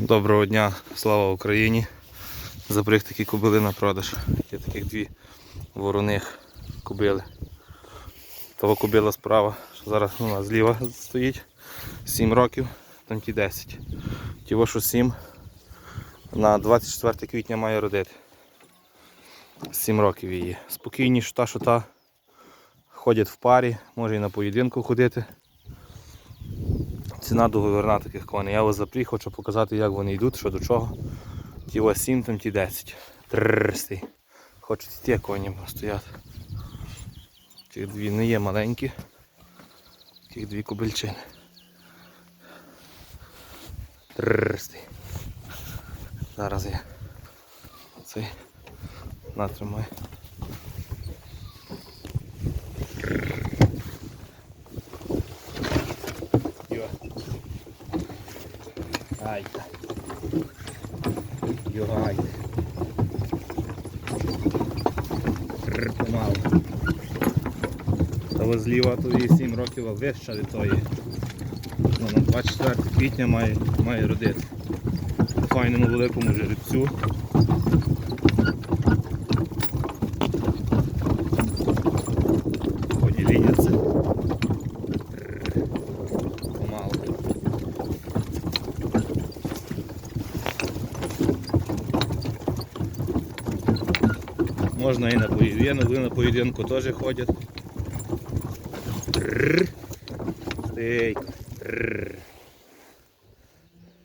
Доброго дня, слава Україні. Запряг такі кобили на продаж. Є таких дві вороних кобили. Того кобила справа, що зараз нас зліва стоїть. 7 років, там ті 10. Тіво, що 7 на 24 квітня має родити. 7 років її. Спокійні, що та, що та. Ходять в парі, може і на поєдинку ходити. Ціна договірна таких коней. Я вас запріг, хочу показати, як вони йдуть, що до чого. Ті ось 7, там ті 10. Трррстий. Хочуть ті коні стояти. Ті дві не є маленькі. Таких дві кобильчини. Трррстий. Зараз я цей натримаю. Ай. Йогай. Рр, Помалу. Того зліва то 7 років, вища від тої. Ну, на 24 квітня має, має родити. Файному великому жеребцю. Поділіться. Помалу. Можна і на поєдинок, вони на поєдинку теж ходять. Трррр.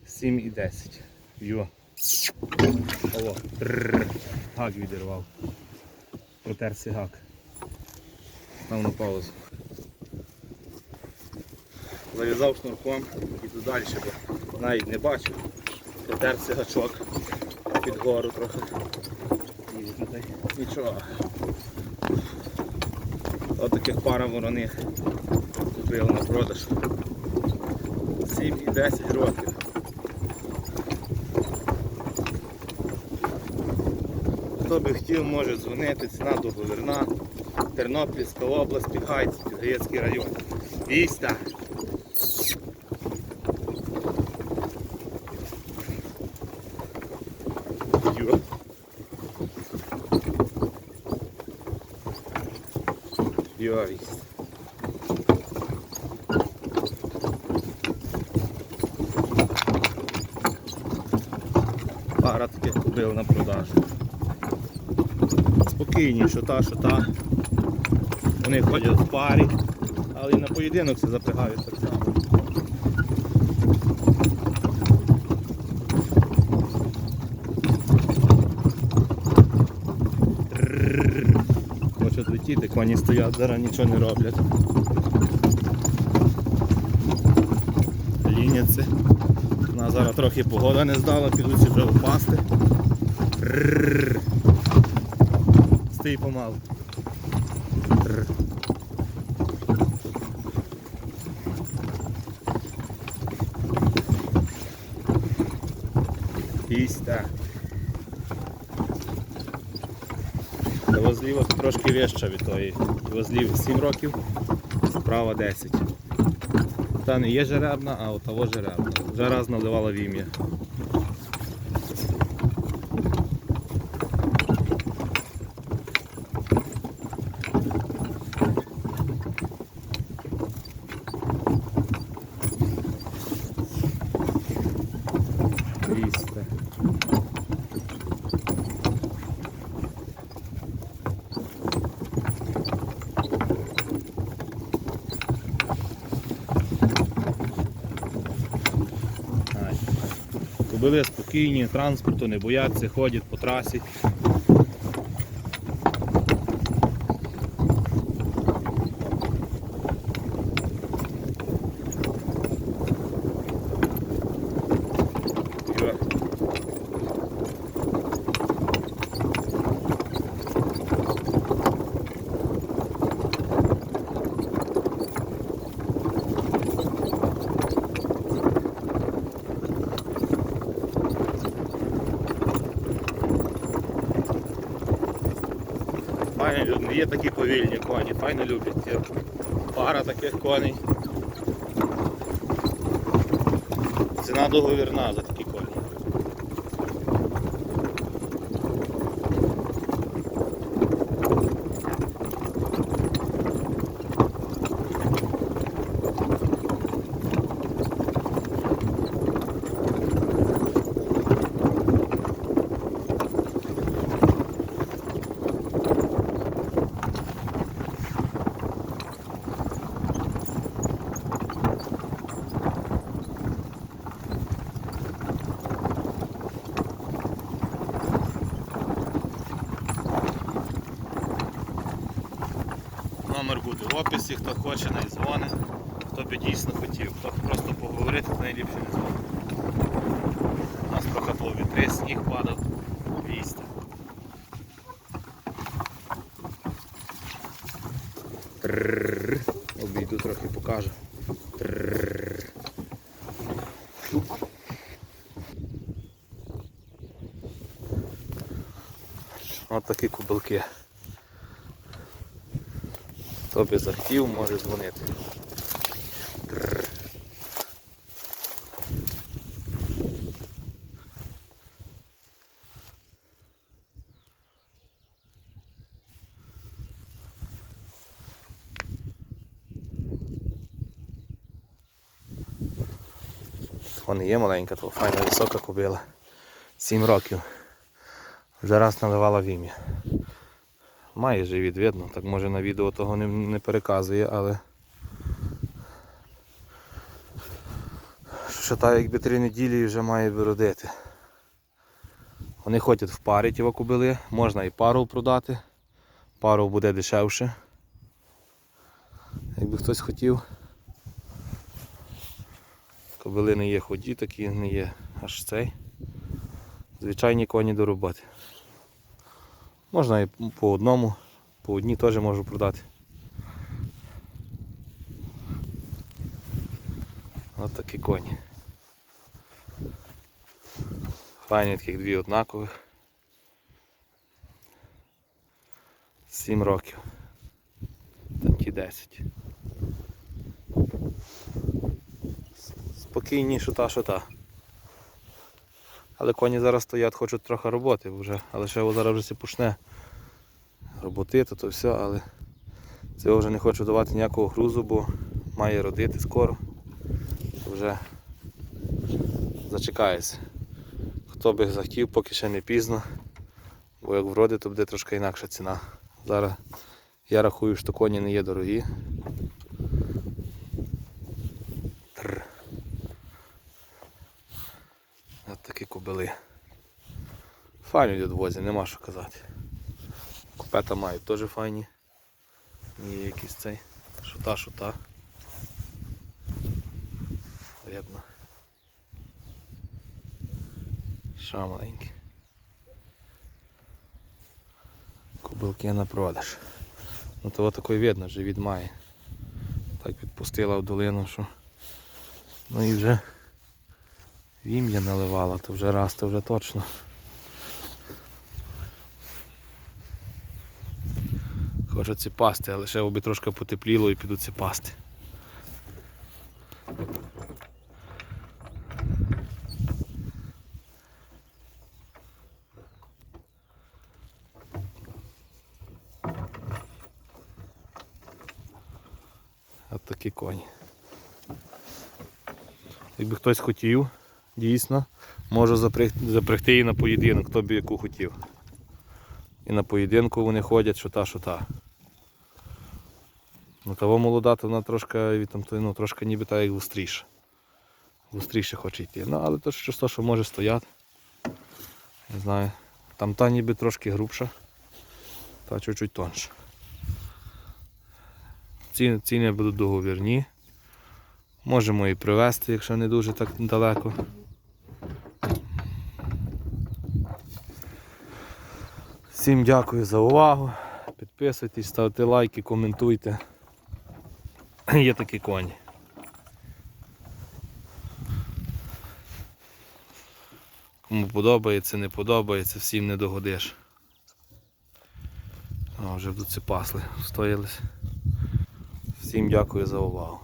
7 і 10. Йо. О. Гак відірвав. Протерся гак. Став на паузу. Зав'язав шнурком і тут далі, бо навіть не бачив. Протерся гачок під гору трохи. Ну, Нічого. Ось таких пара вороних купив на продаж. 7 і 10 років. Хто би хотів, може дзвонити, ціна договірна. Тернопільська область, Піхайці, Підгаєцький район. Віста. Йо. Йорість. Пара таких купив на продажу. Спокійні, що та, що та. Вони ходять в парі, але і на поєдинок це запрягають так само. Хочуть летіти, коні стоять, зараз нічого не роблять. Ліняться. На зараз трохи погода не здала, підуть вже впасти. Стій помалу. Трррр. Піста. Того трошки вища від тої. Возлів 7 років, справа 10. Та не є жеребна, а от того жеребна. Вже раз наливала в ім'я. Кобили спокійні, транспорту не бояться, ходять по трасі. Йо. Файні є такі повільні коні, файно люблять. Є Пара таких коней. Ціна договірна за такі коні. Номер буде в описі, хто хоче, най дзвонить. Хто би дійсно хотів. Хто просто поговорити, то найліпше не дзвонить. У нас прохатло вітри, сніг падав. Тррррр. Обійду трохи покажу. Тррррр. Ось такі кубилки. Хто би захотів, може дзвонити. Вона є маленька, то файна висока кобила. Сім років. Вже раз наливала в ім'я. Має живіт, видно, так може на відео того не, не переказує, але що та якби три неділі вже має виродити. Вони ходять в парі ті кобили, можна і пару продати, пару буде дешевше. Якби хтось хотів. Кобили не є ході, такі не є аж цей. Звичайні коні до роботи. Можна і по одному, по одній теж можу продати. Ось такі коні. Файні таких дві однакових. Сім років. Там ті 10. Спокійні, що та, що та. Але коні зараз стоять, хочуть трохи роботи вже, але ще зараз вже почне роботити, то все, але цього вже не хочу давати ніякого грузу, бо має родити скоро. То вже зачекається. Хто би захотів, поки ще не пізно, бо як вроди, то буде трошки інакша ціна. Зараз я рахую, що коні не є дорогі. Трр. От кобили. Файні дідвозі, нема що казати. Купета мають теж файні. Є якийсь цей. Шута, шута. Видно. Ша маленькі. Кобилки на продаж. Ну то такий видно, живіт має. Так відпустила в долину, що. Ну і вже Вім'я наливала, то вже раз, то вже точно. Хочу ці пасти, але ще би трошки потепліло і піду ці пасти. От такі коні. Якби хтось хотів, дійсно, можу запрягти, її на поєдинок, хто б яку хотів. І на поєдинку вони ходять, що та, що та. Ну того молода, то вона трошки, ну, трошки ніби та як густріша. Густріше хоче йти. Ну, але то щось то, що може стояти. Не знаю. Там та ніби трошки грубша, та чуть-чуть тонша. Ціни, ціни будуть договірні. Можемо і привезти, якщо не дуже так далеко. Всім дякую за увагу. Підписуйтесь, ставте лайки, коментуйте. Є такі коні. Кому подобається, не подобається, всім не догодиш. О, вже тут ці пасли стоялись. Всім дякую за увагу.